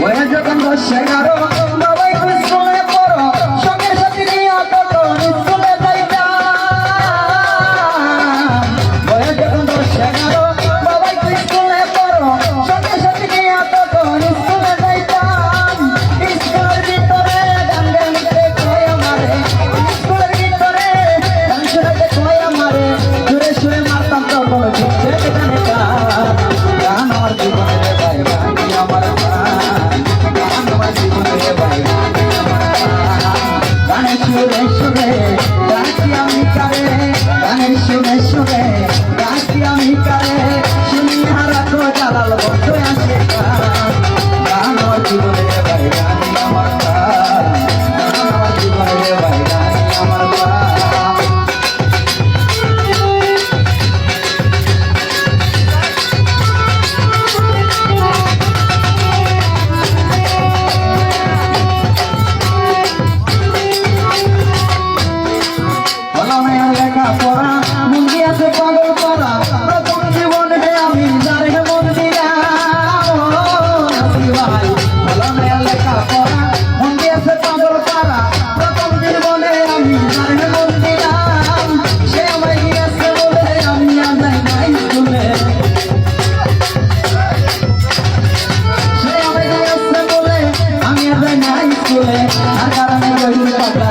Voy a yo cuando llegaron அந்த மாதிரி বলমের লেখা পড়া মন দিয়েছে পাগল করা। প্রথম জীবনে আমি, যারে মন দিলাম ভাই বলমের লেখা পড়া মন দিয়েছে পাগল করা। প্রথম জীবনে আমি, যারে মন দিলাম সে আমায় দিয়েছে বলে আমি আর যাই নাই স্কুলে সে আমায় দিয়েছে বলে আমি আর যাই নাই স্কুলে আর কারণে ওই পাগলা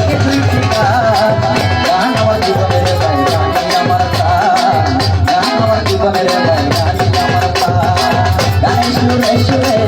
সুরে সুরে